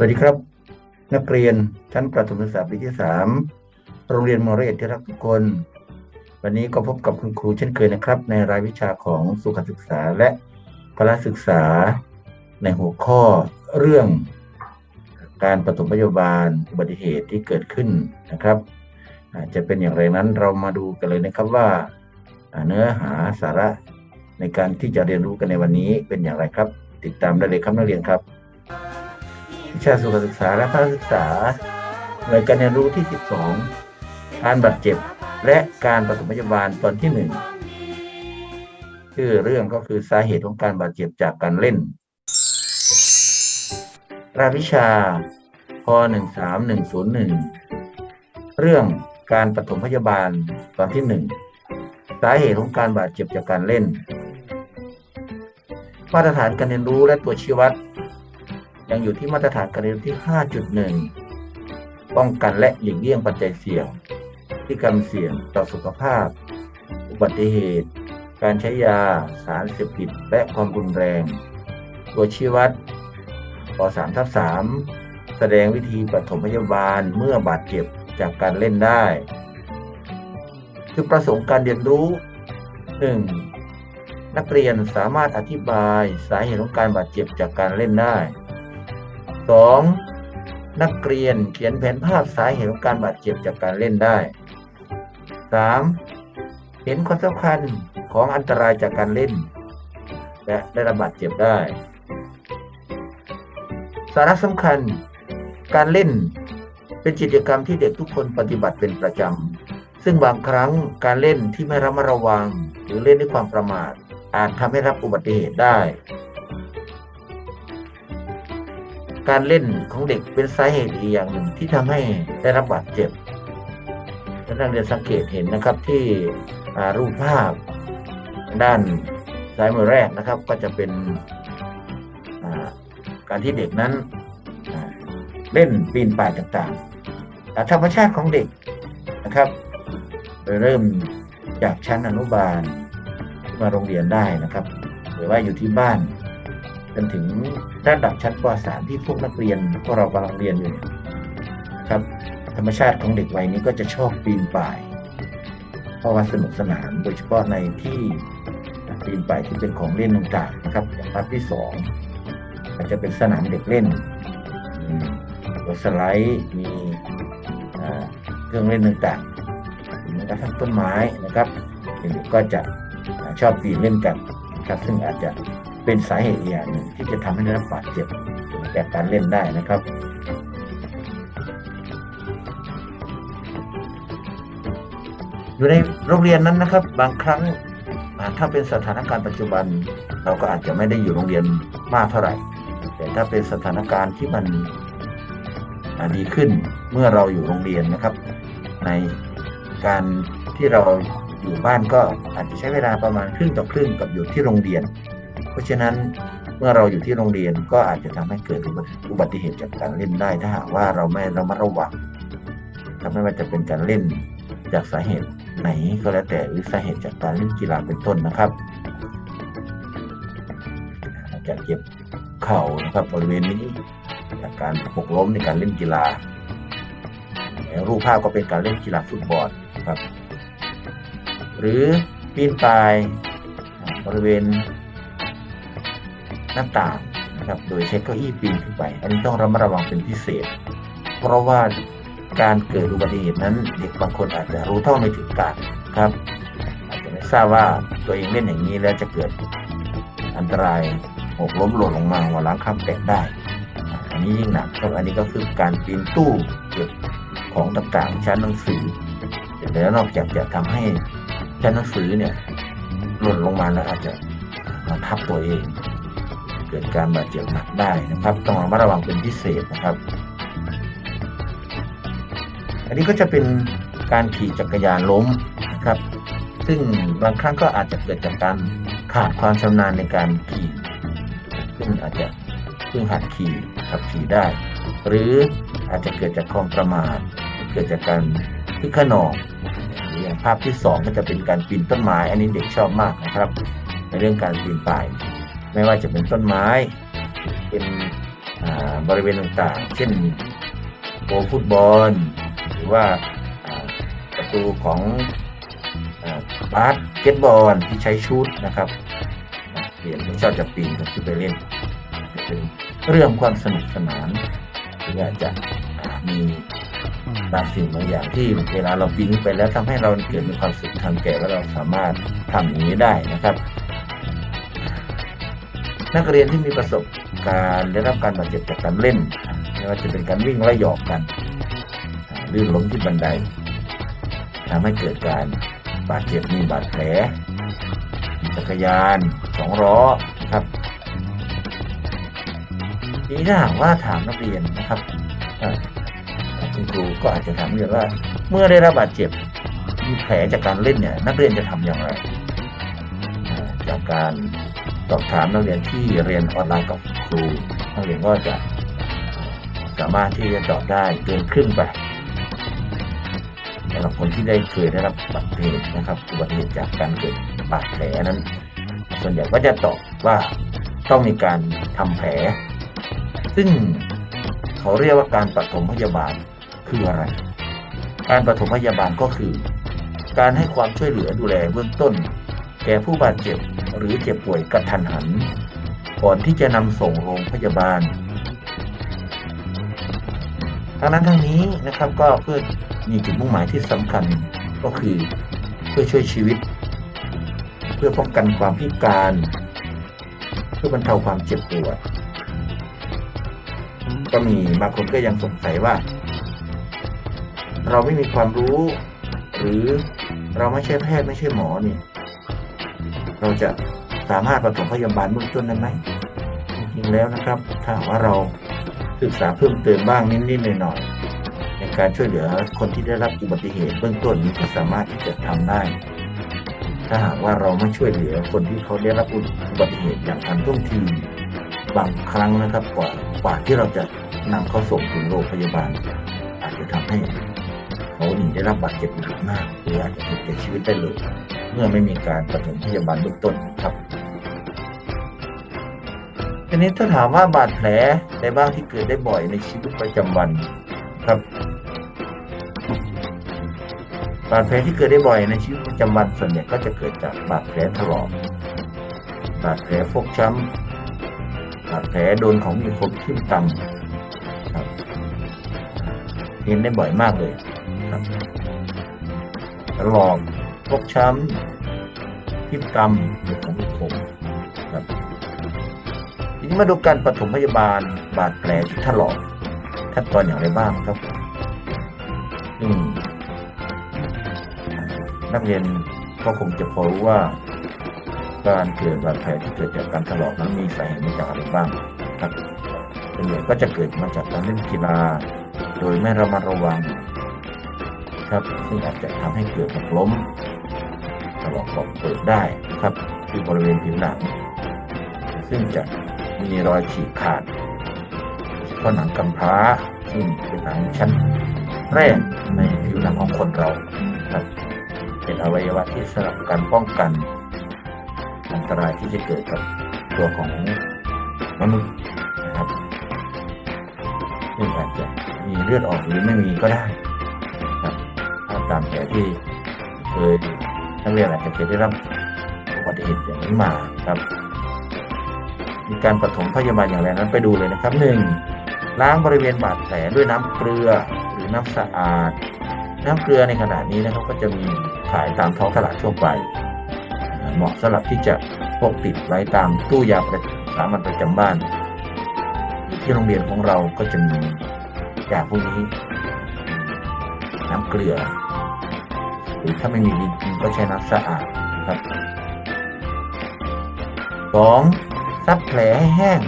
สวัสดีครับ นักเรียนชั้นประถมศึกษาปีที่ 3 โรงเรียนมอเรศที่รักทุกคน วันนี้ก็พบกับคุณครูเช่นเคยนะครับ ในรายวิชาของสุขศึกษาและพละศึกษา ในหัวข้อเรื่อง การปฐมพยาบาลอุบัติเหตุที่เกิดขึ้นนะครับจะเป็นอย่างไรนั้นเรามาดูกันเลยนะครับว่า เนื้อหาสาระในการที่จะเรียนรู้กันในวันนี้เป็นอย่างไรครับ ติดตามได้เลยครับนักเรียนครับ วิชาสุขศึกษาและพละศึกษาหน่วยการเรียนรู้ที่ 12 การบาดเจ็บและการปฐมพยาบาลตอนที่หนึ่งชื่อเรื่องก็คือสาเหตุของการบาดเจ็บจากการเล่นรายวิชาพ13101 เรื่องการปฐมพยาบาลตอนที่หนึ่งสาเหตุของการบาดเจ็บจากการเล่น มาตรฐานการเรียนรู้และตัวชี้วัด ยังอยู่ที่มาตรฐานการเรียนที่ 5.1 ป้องกันและหลีกเลี่ยงปัจจัยเสี่ยงที่กำเสี่ยงต่อสุขภาพ อุบัติเหตุ การใช้ยา สารเสพติด และความรุนแรง ตัวชี้วัดป3ทับ3แสดงวิธีปฐมพยาบาลเมื่อบาดเจ็บจากการเล่นได้คือประสงค์การเรียนรู้ 1. นักเรียนสามารถอธิบายสาเหตุของการบาดเจ็บจากการเล่นได้ 2. นักเรียนเขียนแผนภาพสาเหตุของการบาดเจ็บจากการเล่นได้ 3. เห็นความสำคัญของอันตรายจากการเล่น และได้รับบาดเจ็บได้ สาระสำคัญ การเล่นเป็นกิจกรรมที่เด็กทุกคนปฏิบัติเป็นประจำ ซึ่งบางครั้งการเล่นที่ไม่ระมัดระวัง หรือเล่นด้วยความประมาท อาจทำให้รับอุบัติเหตุได้ การเล่นของเด็กเป็นสาเหตุอีกอย่างหนึ่งที่ทำให้ได้รับบาดเจ็บและนักเรียนสังเกตเห็นนะครับที่รูปภาพด้านซ้ายมือแรกนะครับ ก็จะเป็นการที่เด็กนั้นเล่นปีนป่ายต่างๆธรรมชาติของเด็กนะครับเริ่มจากชั้นอนุบาลมาโรงเรียนได้นะครับ หรือว่าอยู่ที่บ้าน นถึงระดับชั้นป .3 ที่พวกนักเรียนพวกเรากำลังเรียนอยู่ครับ ธรรมชาติของเด็กวัยนี้ก็จะชอบปีนป่าย เพราะว่าสนุกสนานโดยเฉพาะในที่ปีนป่ายที่เป็นของเล่นต่างๆนะครับอย่างภาพที่สองอาจจะเป็นสนามเด็กเล่นมีรถสไลด์มีเครื่องเล่นต่างๆหรือแม้กระทั่งต้นไม้นะครับเด็กก็จะชอบปีนเล่นกันครับซึ่งอาจจะ เป็นสาเหตุอย่างหนึ่งที่จะทำให้ได้รับบาดเจ็บจากการเล่นได้นะครับอยู่ในโรงเรียนนั้นนะครับ บางครั้งถ้าเป็นสถานการณ์ปัจจุบัน เราก็อาจจะไม่ได้อยู่โรงเรียนมากเท่าไหร่ แต่ถ้าเป็นสถานการณ์ที่มันดีขึ้นเมื่อเราอยู่โรงเรียนนะครับ ในการที่เราอยู่บ้านก็อาจจะใช้เวลาประมาณครึ่งต่อครึ่งกับอยู่ที่โรงเรียน ราะฉะนั้นเมื่อเราอยู่ที่โรงเรียนก็อาจจะทำให้เกิดอุบัติเหตุจากการเล่นได้ถ้าหากว่าเราไม่ระมัดระวังทำให้มันจะเป็นการเล่นจากสาเหตุไหนก็แล้วแต่หรือสาเหตุจากการเล่นกีฬาเป็นต้นนะครับอาจจะเจ็บเข่านะครับบริเวณนี้จากการหกล้มในการเล่นกีฬารูปภาพก็เป็นการเล่นกีฬาฟุตบอลครับ หรือปีนป่ายบริเวณ น้าต่างนะครับโดยใช้เก้าอี้ปีนขึ้นไป อันนี้ต้องระมัดระวังเป็นพิเศษ เพราะว่าการเกิดอุบัติเหตุนั้น เด็กบางคนอาจจะรู้เท่าไม่ถึงการครับอาจจะไม่ทราบว่าตัวเองเล่นอย่างนี้แล้วจะเกิดอันตรายหกล้มหล่นลงมาหัวล้างข้ามแตกได้ อันนี้ยิ่งหนักครับอันนี้ก็คือการปีนตู้เก็บของต่างๆชั้นหนังสือแล้วนอกจากจะทำให้ชั้นหนังสือเนี่ยหล่นลงมาแล้วอาจจะมาทับตัวเอง เกิดการบาดเจ็บหนักได้นะครับ ต้องระมัดระวังเป็นพิเศษนะครับ อันนี้ก็จะเป็นการขี่จักรยานล้มนะครับ ซึ่งบางครั้งก็อาจจะเกิดจากการขาดความชำนาญในการขี่ซึ่งอาจจะเพิ่งหัดขี่ขับขี่ได้ หรืออาจจะเกิดจากความประมาทเกิดจากการคึกขนองอย่างภาพที่สองก็จะเป็นการปีนต้นไม้ อันนี้เด็กชอบมากนะครับ ในเรื่องการปีนป่าย ไม่ว่าจะเป็นต้นไม้ เป็นบริเวณต่างๆ เช่นโกฟุตบอล หรือว่าประตูของบาสเกตบอลที่ใช้ชุดนะครับเรียนชอบจะปีนขึ้นไปเล่นเป็นเรื่องความสนุกสนานหรืออาจจะมีบางสิ่งบางอย่างที่เวลาเราปีนไปแล้วทำให้เราเกิดมีความสุขทางแก่และเราสามารถทำอย่างนี้ได้นะครับ นักเรียนที่มีประสบการณ์ได้รับการบาดเจ็บจากการเล่นไม่ว่าจะเป็นการวิ่งไล่หยอกกันลื่นล้มที่บันไดทำให้เกิดการบาดเจ็บมีบาดแผลจักรยานสองล้อครับทีนี้ถ้าหากว่าถามนักเรียนนะครับคุณครูก็อาจจะถามเรียนว่า เมื่อได้รับบาดเจ็บมีแผลจากการเล่นเนี่ย นักเรียนจะทำอย่างไร จากการ สอบถามนักเรียนที่เรียนออนไลน์กับครูนักเรียนก็จะสามารถที่จะตอบได้เกินครึ่งไปสำหรับคนที่ได้เคยได้รับบัตรเหตุนะครับอุบัติเหตุจากการเกิดบาดแผลนั้น ส่วนใหญ่ก็จะตอบว่าต้องมีการทำแผล ซึ่งเขาเรียกว่าการปฐมพยาบาลคืออะไร การปฐมพยาบาลก็คือ การให้ความช่วยเหลือดูแลเบื้องต้น แก่ผู้บาดเจ็บ หรือเจ็บป่วยกระทันหัน ก่อนที่จะนำส่งโรงพยาบาล ทั้งนั้นทั้งนี้นะครับก็เพื่อมีจุดมุ่งหมายที่สำคัญก็คือเพื่อช่วยชีวิต เพื่อป้องกันความพิการ เพื่อบรรเทาความเจ็บปวดก็มีบางคนก็ยังสงสัยว่า เราไม่มีความรู้ หรือเราไม่ใช่แพทย์ไม่ใช่หมอเนี่ย เราจะสามารถปฐมพยาบาลเบื้องต้นได้ไหมจริงๆแล้วนะครับ ถ้าหากว่าเราศึกษาเพิ่มเติมบ้างนิดๆหน่อยๆในการช่วยเหลือคนที่ได้รับอุบัติเหตุเบื้องต้นนี้ก็สามารถที่จะทำได้ ถ้าหากว่าเราไม่ช่วยเหลือคนที่เขาได้รับอุบัติเหตุอย่างทันท่วงทีบางครั้งนะครับกว่ากว่าที่เราจะนำเขาส่งถึงโรงพยาบาล อาจจะทำให้เขาหนีได้รับบาดเจ็บหนักมากหรืออาจจะถึงแก่ชีวิตได้เลย มื่อไม่มีการปฐมพยาบาลเบื้องต้นครับทีนี้ถ้าถามว่าบาดแผลในบ้างที่เกิดได้บ่อยในชีวิตประจำวันครับ บาดแผลที่เกิดได้บ่อยในชีวิตประจำวันส่วนใหญ่ก็จะเกิดจากบาดแผลถลอกบาดแผลฟกช้ำบาดแผลโดนของมีคมทิ่มตำครับเห็นได้บ่อยมากเลยครับถลอก ฟกช้ำทิ่ตำหรือของมีคมครับทีนี้มาดูการปฐมพยาบาลบาดแผลที่ถลอกขั้นตอนอย่างไรบ้างครับอืมนักเรียนก็คงจะพอรู้ว่าการเกิดบาดแผลที่เกิดจากการถลอกนั้นมีสาเหตุมาจากอะไรบ้างครับส่วนใหญ่ก็จะเกิดมาจากการเล่นกีฬา โดยไม่ระมัดระวัง ครับซึ่งอาจจะทำให้เกิดหกล้ม ลอกปอกเปิดได้นะครับที่บริเวณผิวหนัง ซึ่งจะมีรอยฉีกขาดเพราะหนังกำพร้าซึ่งเป็นหนังชั้นแรกในผิวหนังของคนเราครับเป็นอวัยวะที่สำหรับการป้องกันอันตรายที่จะเกิดกับตัวของมนุษย์นะครับซึ่งอาจจะมีเลือดออกหรือไม่มีก็ได้ครับตามแผลที่เคย นักเรียนอาจจะเคยได้รับอุบัติเหตุอย่างนี้มาครับมีการปฐมพยาบาลอย่างไรนั้นไปดูเลยนะครับหนึ่งล้างบริเวณบาดแผลด้วยน้ำเกลือหรือน้ำสะอาด น้ำเกลือในขณะนี้นะครับก็จะมีขายตามท้องตลาดทั่วไป เหมาะสำหรับที่จะพกติดไว้ตามตู้ยาประสามัญประจำบ้าน ที่โรงเรียนของเราก็จะมียาพวกนี้ น้ำเกลือ หรือถ้าไม่มีจริงๆก็ใช้น้ำสะอาดนะครับสองซับแผลให้แห้ง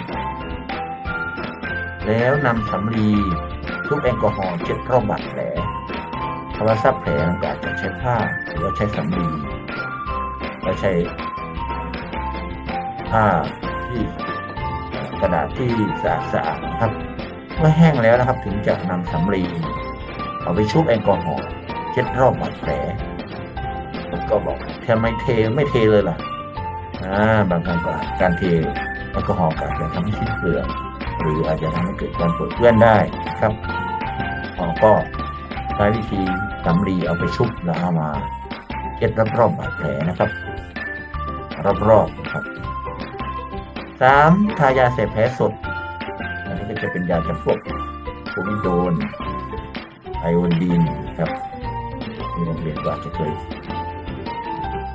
แล้วนำสำลีชุบแอลกอฮอล์เช็ดรอบบาดแผลเพราะว่าซับแผลมันก็อาจจะใช้ผ้าหรือว่าใช้สำลีแล้วใช้ผ้าที่กระดาษที่สะอาดสะอาดนะครับ เมื่อแห้งแล้วนะครับ ถึงจะนำสำลีเอาไปชุบแอลกอฮอล์ เช็ดรอบบาดแผลผมก็บอกแทำไมเทไม่เทเลยล่ะอ่าบางครั้งก็การเทแอลกอฮอล์ก็อาจจะทำให้สิ้นเปลืองหรืออาจจะทำให้เกิดการปวดเปื้อนได้ครับเราก็ใช้วิธีสำลีเอาไปชุบแล้วเอามาเช็ดรอบๆบาดแผลนะครับ รอบๆครับสามทายาเสพแผลสดอันนี้ก็จะเป็นยาจำพวกโควิโดนไอโอดีน เรียนก็อาจจะเคย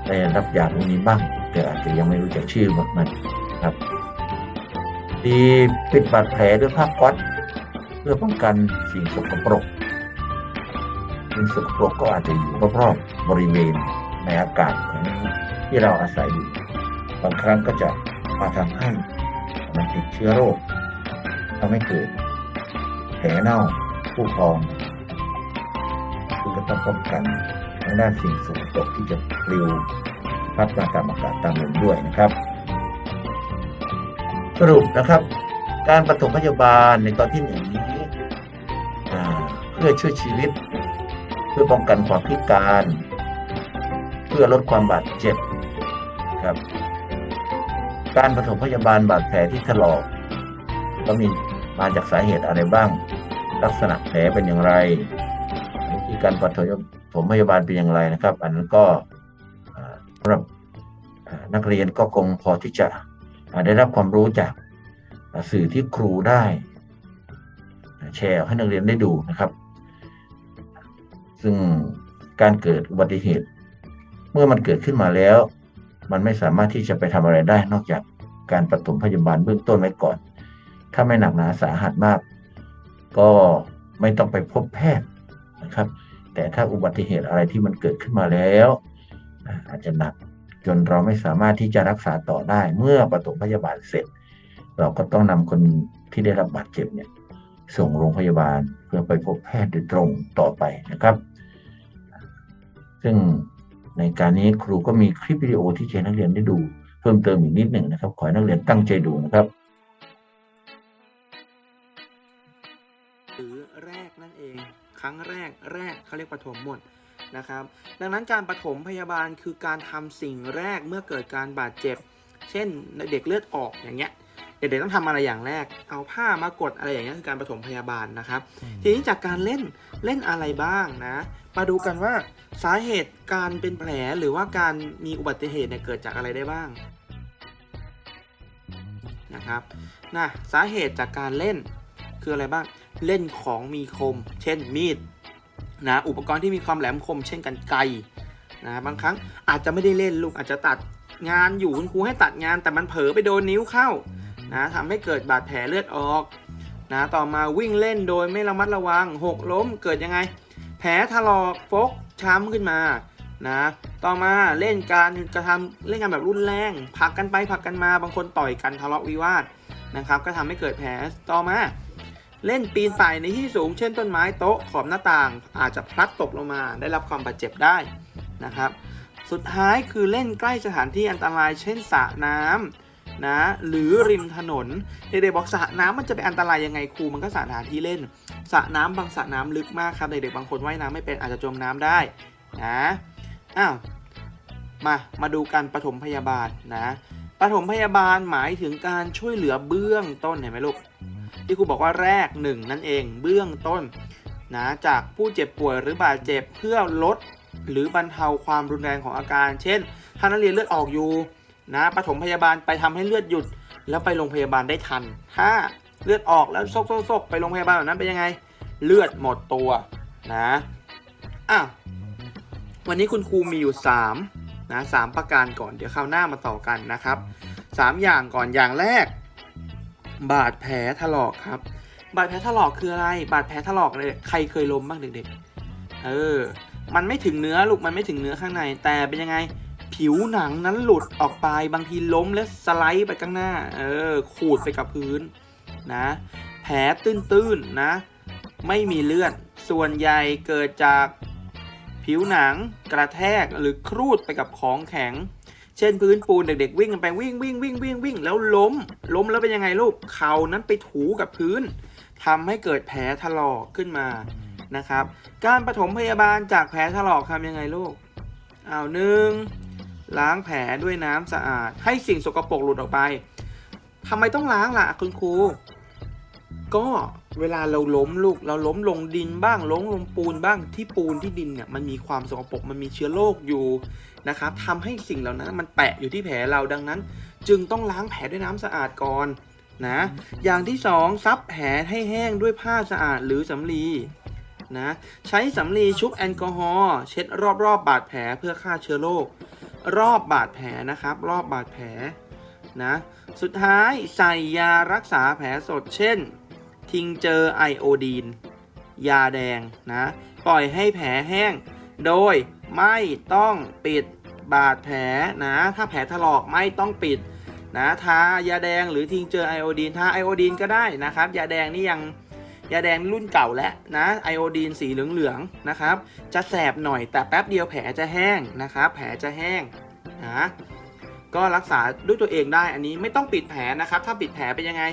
ได้รับยาพวกนี้บ้าง แต่อาจจะยังไม่รู้จักชื่อมันนะครับดีปิดบาดแผลด้วยผ้าก๊อซเพื่อป้องกันสิ่งสกปรกสิ่งสกปรกก็อาจจะอยู่รอบๆบริเวณในอากาศของที่เราอาศัยอยู่บางครั้งก็จะมาทำให้มันติดเชื้อโรคทำให้เกิดแผลเน่าผู้พอง ซึ่งก็ต้องป้องกันทางด้านสิ่งสกปรกที่จะปลิวพัดมาตามอากาศตามลมด้วยนะครับ สรุปนะครับ การปฐมพยาบาลในตอนที่หนึ่งนี้เพื่อช่วยชีวิต เพื่อป้องกันความพิการ เพื่อลดความบาดเจ็บครับ การปฐมพยาบาลบาดแผลที่ถลอกก็มีมาจากสาเหตุอะไรบ้าง ลักษณะแผลเป็นอย่างไร วิธีการปฐมพยาบาลเป็นอย่างไรนะครับ อันนั้นก็สำหรับอ่านักเรียนก็คงพอที่จะได้รับความรู้จากสื่อที่ครูได้ แชร์ให้นักเรียนได้ดูนะครับ ซึ่งการเกิดอุบัติเหตุ เมื่อมันเกิดขึ้นมาแล้ว มันไม่สามารถที่จะไปทำอะไรได้ นอกจากการปฐมพยาบาลเบื้องต้นไว้ก่อน ถ้าไม่หนักหนาสาหัสมาก ก็ไม่ต้องไปพบแพทย์นะครับ แต่ถ้าอุบัติเหตุอะไรที่มันเกิดขึ้นมาแล้ว อาจจะหนักจนเราไม่สามารถที่จะรักษาต่อได้เมื่อปฐมพยาบาลเสร็จ เราก็ต้องนำคนที่ได้รับบาดเจ็บเนี่ยส่งโรงพยาบาลเพื่อไปพบแพทย์โดยตรงต่อไปนะครับ ซึ่งในการนี้ครูก็มีคลิปวิดีโอที่ให้นักเรียนได้ดูเพิ่มเติมอีกนิดหนึ่งนะครับ ขอให้นักเรียนตั้งใจดูนะครับหรือแรกนั่นเอง รั้งแรกแรกเขาเรียกปฐมหมดนะครับ ดังนั้นการปฐมพยาบาลคือการทำสิ่งแรกเมื่อเกิดการบาดเจ็บ เช่นเด็กเลือดออกอย่างเงี้ยเด็กๆต้องทำอะไรอย่างแรก เอาผ้ามากดอะไรอย่างเงี้ยคือการปฐมพยาบาลนะครับ ทีนี้จากการเล่นเล่นอะไรบ้างนะ มาดูกันว่าสาเหตุการเป็นแผลหรือว่าการมีอุบัติเหตุเนี่ยเกิดจากอะไรได้บ้างนะครับนะสาเหตุจากการเล่นคืออะไรบ้าง เล่นของมีคม เช่นมีดนะอุปกรณ์ที่มีความแหลมคม เช่นกันไกนะบางครั้งอาจจะไม่ได้เล่นลูกอาจจะตัดงานอยู่คุณครูให้ตัดงานแต่มันเผลอไปโดนนิ้วเข้านะทำให้เกิดบาดแผลเลือดออกนะต่อมาวิ่งเล่นโดยไม่ระมัดระวังหกล้มเกิดยังไง แผลถลอกฟกช้ำขึ้นมานะต่อมาเล่นการกระทำเล่นกันแบบรุนแรงผลักกันไปผลักกันมาบางคนต่อยกันทะเลาะวิวาทนะครับ ก็ทำให้เกิดแผลต่อมา เล่นปีนป่ายในที่สูง เช่นต้นไม้โต๊ะขอบหน้าต่าง อาจจะพลัดตกลงมา ได้รับความบาดเจ็บได้นะครับ สุดท้ายคือเล่นใกล้สถานที่อันตราย เช่นสระน้ำนะหรือริมถนนเด็กๆบอกสระน้ำมันจะเป็นอันตรายยังไงครูมันก็สถานที่เล่นสระน้ำบางสระน้ำลึกมากครับเด็กๆบางคนว่ายน้ำไม่เป็นอาจจะจมน้ำได้นะอ้าวมามาดูการปฐมพยาบาลนะปฐมพยาบาลหมายถึงการช่วยเหลือเบื้องต้นเห็นไหมลูก ที่ครูบอกว่าแรกหนึ่งนั่นเองเบื้องต้นนะจากผู้เจ็บป่วยหรือบาดเจ็บเพื่อลดหรือบรรเทาความรุนแรงของอาการ เช่น ถ้านักเรียนเลือดออกอยู่นะปฐมพยาบาลไปทำให้เลือดหยุด แล้วไปโรงพยาบาลได้ทัน ถ้าเลือดออกแล้วซกซกไปโรงพยาบาลแบบนั้นเป็นยังไง เลือดหมดตัวนะอ้าววันนี้คุณครูมีอยู่3นะสามประการก่อนเดี๋ยวคราวหน้ามาต่อกันนะครับสามอย่างก่อนอย่างแรก บาดแผลถลอกครับ บาดแผลถลอกคืออะไร บาดแผลถลอกเลยใครเคยล้มบ้างเด็กๆ เออ มันไม่ถึงเนื้อลูก มันไม่ถึงเนื้อข้างใน แต่เป็นยังไง ผิวหนังนั้นหลุดออกไป บางทีล้มแล้วสไลด์ไปข้างหน้า เออ ขูดไปกับพื้นนะ แผลตื้นๆนะ ไม่มีเลือด ส่วนใหญ่เกิดจากผิวหนังกระแทกหรือครูดไปกับของแข็ง เช่นพื้นปูนเด็ก ๆ วิ่งกันไปวิ่งวิ่งวิ่งวิ่งวิ่งแล้วล้ม ล้มแล้วเป็นยังไงลูกเข่านั้นไปถูกับพื้นทำให้เกิดแผลถลอกขึ้นมานะครับ การปฐมพยาบาลจากแผลถลอกทำยังไงลูกอ้าวหนึ่งล้างแผลด้วยน้ำสะอาด ให้สิ่งสกปรกหลุดออกไปทำไมต้องล้างล่ะคุณครูก็เวลาเราล้มลูกเราล้มลงดินบ้างล้มลงปูนบ้างที่ปูนที่ดินเนี่ยมันมีความสกปรกมันมีเชื้อโรคอยู่ นะครับทำให้สิ่งเหล่านั้นมันแปะอยู่ที่แผลเราดังนั้น จึงต้องล้างแผลด้วยน้ำสะอาดก่อนนะอย่างที่สองซับแผลให้แห้งด้วยผ้าสะอาดหรือสำลีนะใช้สำลีชุบแอลกอฮอล์เช็ดรอบๆบบาดแผลเพื่อฆ่าเชื้อโรครอบบาดแผลนะครับ รอบบาดแผลนะสุดท้ายใส่ยารักษาแผลสดเช่น ทิงเจอไอโอดีน ยาแดงนะปล่อยให้แผลแห้ง โดยไม่ต้องปิด บาดแผลนะ ถ้าแผลถลอกไม่ต้องปิดนะทายาแดงหรือทิ้งเจอไอโอดีนทาไอโอดีนก็ได้นะครับยาแดงนี่ยังยาแดงรุ่นเก่าแล้วนะไอโอดีนสีเหลืองๆนะครับ จะแสบหน่อยแต่แป๊บเดียวแผลจะแห้งนะครับแผลจะแห้งนะก็รักษาด้วยตัวเองได้อันนี้ไม่ต้องปิดแผลนะครับ ถ้าปิดแผลเป็นยังไง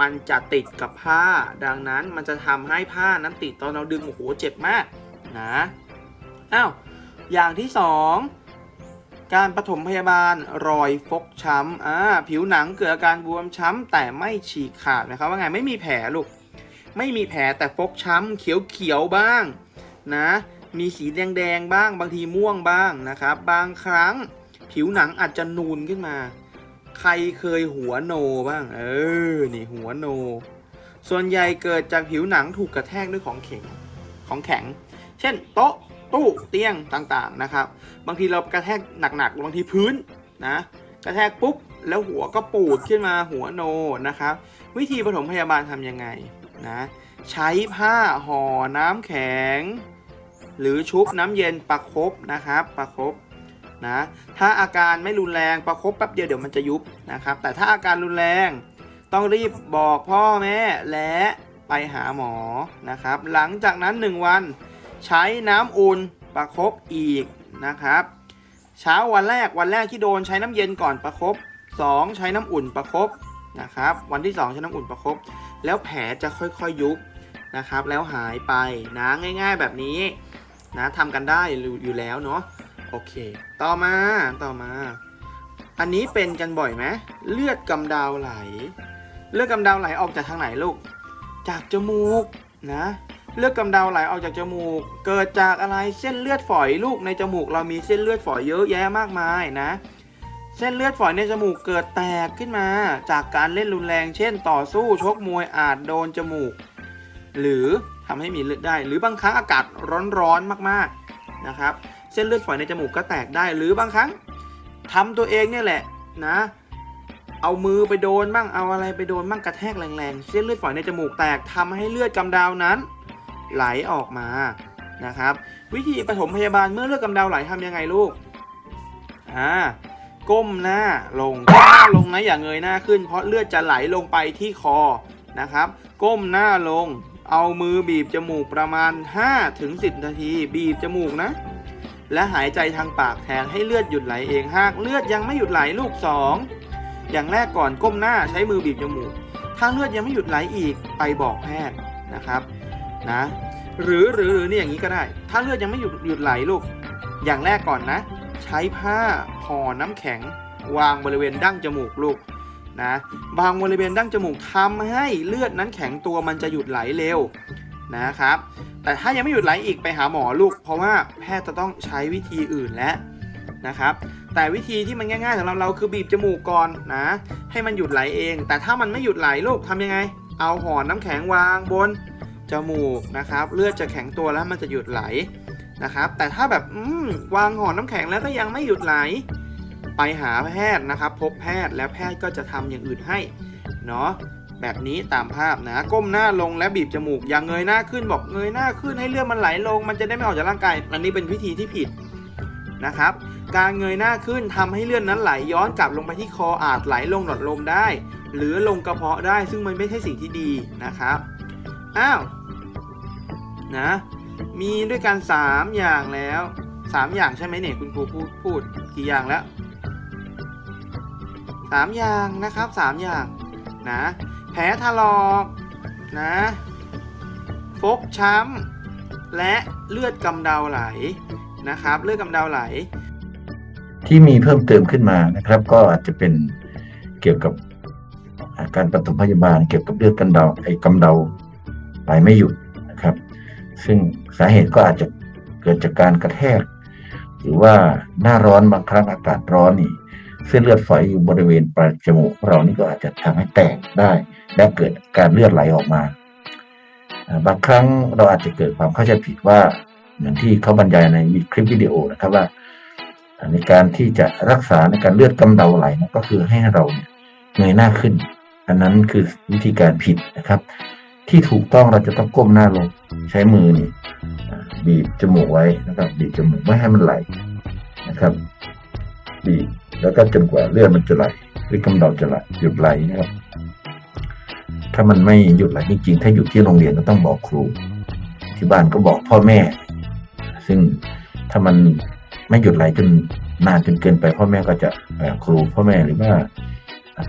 มันจะติดกับผ้า ดังนั้นมันจะทำให้ผ้านั้นติดตอนเราดึงโอ้โหเจ็บมากนะอ้าวอย่างที่สอง การปฐมพยาบาลรอยฟกช้ำอ่าผิวหนังเกิดอาการบวมช้ำ แต่ไม่ฉีกขาดนะครับว่าไงไม่มีแผลลูกไม่มีแผลแต่ฟกช้ำเขียวๆบ้างนะมีสีแดงๆบ้างบางทีม่วงบ้างนะครับ บางครั้งผิวหนังอาจจะนูนขึ้นมา ใครเคยหัวโนบ้าง เออนี่หัวโน ส่วนใหญ่เกิดจากผิวหนังถูกกระแทกด้วยของแข็งของแข็ง เช่นโต๊ะ ตู้เตียงต่างๆนะครับ บางทีเรากระแทกหนักๆบางทีพื้นนะกระแทกปุ๊บแล้วหัวก็ปูดขึ้นมาหัวโนนะครับ วิธีปฐมพยาบาลทำยังไงนะใช้ผ้าห่อน้ำแข็ง หรือชุบน้ำเย็นประคบนะครับประคบนะถ้าอาการไม่รุนแรงประคบแป๊บเดียวเดี๋ยวมันจะยุบนะครับ แต่ถ้าอาการรุนแรงต้องรีบบอกพ่อแม่และไปหาหมอนะครับ หลังจากนั้น 1 วัน ใช้น้ำอุ่นประคบอีกนะครับเช้าวันแรกวันแรกที่โดนใช้น้ำเย็นก่อนประคบ2 ใช้น้ำอุ่นประคบนะครับวันที่ 2 ใช้น้ำอุ่นประคบแล้วแผลจะค่อยๆยุบนะครับแล้วหายไปนะง่าย ๆ แบบนี้นะทำกันได้อยู่แล้วเนาะโอเค ต่อมาต่อมา อันนี้เป็นกันบ่อยไหมเลือดกำเดาไหล เลือดกำเดาไหลออกจากทางไหนลูก จากจมูกนะ เลือดกำเดาไหลออกจากจมูก เกิดจากอะไรเส้นเลือดฝอยลูกในจมูก เรามีเส้นเลือดฝอยเยอะแยะมากมายนะ เส้นเลือดฝอยในจมูกเกิดแตกขึ้นมา จากการเล่นรุนแรง เช่น ต่อสู้ชกมวยอาจโดนจมูก หรือทำให้มีเลือดได้ หรือบางครั้งอากาศร้อนๆมากๆนะครับ เส้นเลือดฝอยในจมูกก็แตกได้ หรือบางครั้งทำตัวเองเนี่ยแหละนะเอามือไปโดนบ้างเอาอะไรไปโดนบ้างกระแทกแรงๆ เส้นเลือดฝอยในจมูกแตกทำให้เลือดกำเดานั้น ไหลออกมานะครับ วิธีปฐมพยาบาลเมื่อเลือดกำเดาไหลทำยังไงลูกอ่าก้มหน้าลงก้มหน้าลงนะอย่าเงยหน้าขึ้น เพราะเลือดจะไหลลงไปที่คอนะครับ ก้มหน้าลง เอามือบีบจมูกประมาณ 5-10 นาที บีบจมูกนะ และหายใจทางปากแทนให้เลือดหยุดไหลเองหากเลือดยังไม่หยุดไหลลูก 2 อย่างแรกก่อนก้มหน้าใช้มือบีบจมูก ถ้าเลือดยังไม่หยุดไหลอีกไปบอกแพทย์นะครับ นะ หรือหรือหรือนี่อย่างนี้ก็ได้ ถ้าเลือดยังไม่หยุดหยุดไหลลูก อย่างแรกก่อนนะ ใช้ผ้าห่อน้ำแข็ง วางบริเวณดั้งจมูกลูกนะบางบริเวณดั้งจมูกทำให้เลือดนั้นแข็งตัวมันจะหยุดไหลเร็วนะครับ แต่ถ้ายังไม่หยุดไหลอีกไปหาหมอลูก เพราะว่าแพทย์จะต้องใช้วิธีอื่นแล้วนะครับ แต่วิธีที่มันง่ายๆสำหรับเราคือบีบจมูกก่อนนะ ให้มันหยุดไหลเอง แต่ถ้ามันไม่หยุดไหลลูกทำยังไง เอาห่อน้ำแข็งวางบน จมูกนะครับ เลือดจะแข็งตัวแล้วมันจะหยุดไหลนะครับ แต่ถ้าแบบวางห่อน้ำแข็งแล้วก็ยังไม่หยุดไหล ไปหาแพทย์นะครับ พบแพทย์แล้วแพทย์ก็จะทำอย่างอื่นให้เนาะแบบนี้ตามภาพนะ ก้มหน้าลงและบีบจมูก อย่าเงยหน้าขึ้นบอกเงยหน้าขึ้นให้เลือดมันไหลลง มันจะได้ไม่ออกจากร่างกาย อันนี้เป็นวิธีที่ผิดนะครับ การเงยหน้าขึ้นทำให้เลือดนั้นไหลย้อนกลับลงไปที่คออาจไหลลงหลอดลมได้ หรือลงกระเพาะได้ซึ่งมันไม่ใช่สิ่งที่ดีนะครับ อ้าว นะ มีด้วยกันสามอย่างแล้วสามอย่างใช่ไหมเนี่ยคุณครูพูดพูดกี่อย่างแล้วสามอย่างนะครับสามอย่างนะแผลถลอกนะฟกช้ำและเลือดกำเดาไหลนะครับ เลือดกำเดาไหล ที่มีเพิ่มเติมขึ้นมานะครับ ก็อาจจะเป็นเกี่ยวกับอาการปฐมพยาบาลเกี่ยวกับเลือดกันเดาไอ้กำเดาไหลไม่หยุด ซึ่งสาเหตุก็อาจจะเกิดจากการกระแทก หรือว่าหน้าร้อนบางครั้งอากาศร้อนนี่เส้นเลือดฝอยอยู่บริเวณปลายจมูกเรานี่ก็อาจจะทำให้แตกได้ และเกิดการเลือดไหลออกมาอ่าบางครั้งเราอาจจะเกิดความเข้าใจผิดว่าเหมือนที่เขาบรรยายในคลิปวิดีโอนะครับว่า ในการที่จะรักษาในการเลือดกำเดาไหลนะก็คือให้เราเนี่ยเงยหน้าขึ้น อันนั้นคือวิธีการผิดนะครับ ที่ถูกต้องเราจะต้องก้มหน้าลง ใช้มือนี่บีบจมูกไว้นะครับ บีบจมูกไม่ให้มันไหลนะครับบีบแล้วก็จนกว่าเลือดมันจะไหลหรือกำเดาจะไหลหยุดไหลนะครับ ถ้ามันไม่หยุดไหลจริงๆถ้าอยู่ที่โรงเรียนก็ต้องบอกครู ที่บ้านก็บอกพ่อแม่ ซึ่งถ้ามันไม่หยุดไหลจนนานจนเกินไป พ่อแม่ก็จะเอ่อครูพ่อแม่หรือว่า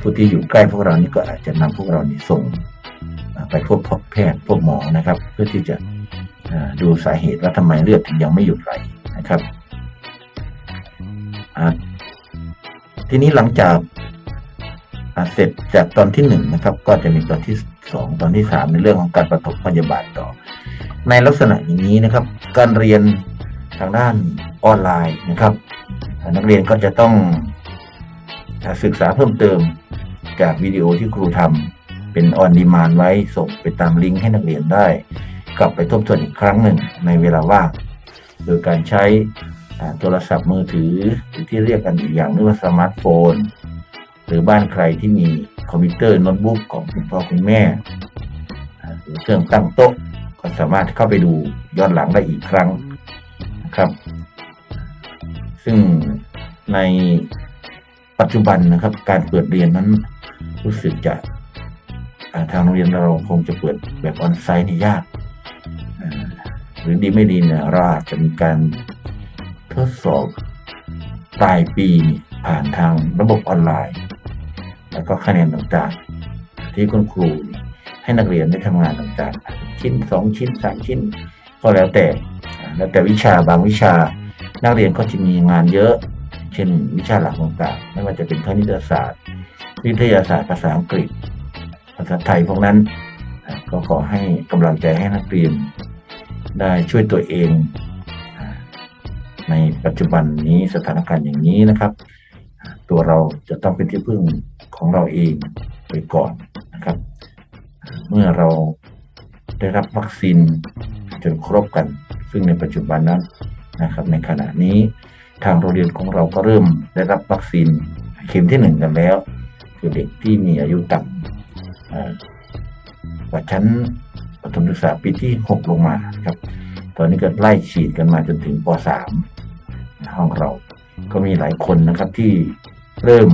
ผู้ที่อยู่ใกล้พวกเรานี่ก็อาจจะนำพวกเรานี่ส่ง ไปพบแพทย์พบหมอนะครับ เพื่อที่จะดูสาเหตุว่าทำไมเลือดถึงยังไม่หยุดไหลนะครับทีนี้หลังจากเสร็จจากตอนที่หนึ่งนะครับ ก็จะมีตอนที่สองตอนที่สามในเรื่องของการปฐมพยาบาลต่อ ในลักษณะอย่างนี้นะครับ การเรียนทางด้านออนไลน์นะครับ นักเรียนก็จะต้องศึกษาเพิ่มเติมจากวิดีโอที่ครูทำ เป็นออนดีมานไว้ส่งไปตามลิงก์ให้นักเรียนได้ กลับไปทบทวนอีกครั้งหนึ่งในเวลาว่าง โดยการใช้โทรศัพท์มือถือหรือที่เรียกกันอีกอย่างนึงว่าสมาร์ทโฟน หรือบ้านใครที่มีคอมพิวเตอร์โน้ตบุ๊กของคุณพ่อคุณแม่หรือเครื่องตั้งโต๊ะก็สามารถเข้าไปดูย้อนหลังได้อีกครั้งนะครับ ซึ่งในปัจจุบันนะครับ การเปิดเรียนนั้นรู้สึกจะ ทางโรงเรียนเราคงจะเปิดแบบออนไซต์นี่ยากหรือดีไม่ดีเนี่ยเราอาจจะมีการทดสอบปลายปีผ่านทางระบบออนไลน์ แล้วก็คะแนนต่างๆ ที่คุณครูให้นักเรียนได้ทำงานต่างๆ ชิ้นสองชิ้นสามชิ้น ก็แล้วแต่แล้วแต่วิชาบางวิชานักเรียนก็จะมีงานเยอะ เช่นวิชาหลักต่างๆ ไม่ว่าจะเป็นคณิตศาสตร์ วิทยาศาสตร์ภาษาอังกฤษาษาไทยพวกนั้น ก็ขอให้กำลังใจให้นักเรียน ได้ช่วยตัวเอง ในปัจจุบันนี้สถานการณ์อย่างนี้นะครับ ตัวเราจะต้องเป็นที่พึ่งของเราเองไปก่อนนะครับ เมื่อเราได้รับวัคซีนจนครบกัน ซึ่งในปัจจุบันนั้นนะครับ ในขณะนี้ทางโรงเรียนของเราก็เริ่มได้รับวัคซีนเข็มที่หนึ่งกันแล้ว คือเด็กที่มีอายุต่ำ อ่ากว่าชั้นประถมศึกษาปีที่หกลงมาครับ ตอนนี้ก็ไล่ฉีดกันมาจนถึงป .3 ห้องเรา ก็มีหลายคนนะครับที่เริ่ม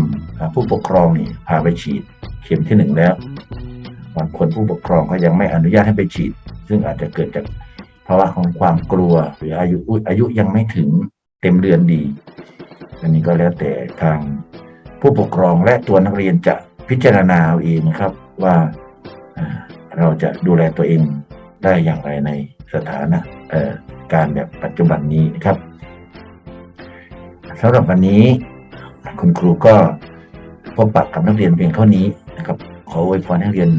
ผู้ปกครองนี่พาไปฉีดเข็มที่หนึ่งแล้ว บางคนผู้ปกครองก็ยังไม่อนุญาตให้ไปฉีด ซึ่งอาจจะเกิดจากภาวะของความกลัว หรืออายุอุ๊ยอายุยังไม่ถึงเต็มเดือนดี อันนี้ก็แล้วแต่ทางผู้ปกครองและตัวนักเรียนจะพิจารณาเอาเองนะครับ ว่าเราจะดูแลตัวเองได้อย่างไรในสถานะการแบบปัจจุบันนี้นะครับสำหรับวันนี้ คุณครูก็พบปะกับนักเรียนเพียงเท่านี้นะครับ ขออวยพรให้นักเรียน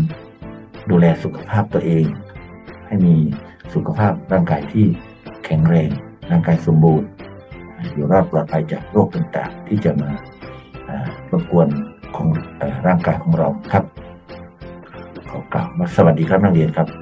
ดูแลสุขภาพตัวเอง ให้มีสุขภาพร่างกายที่แข็งแรง ร่างกายสมบูรณ์ อยู่รอดปลอดภัยจากโรคต่างๆ ที่จะมาอ่ารบกวนของอร่างกายของเราครับ กล่าวสวัสดีครับนักเรียนครับ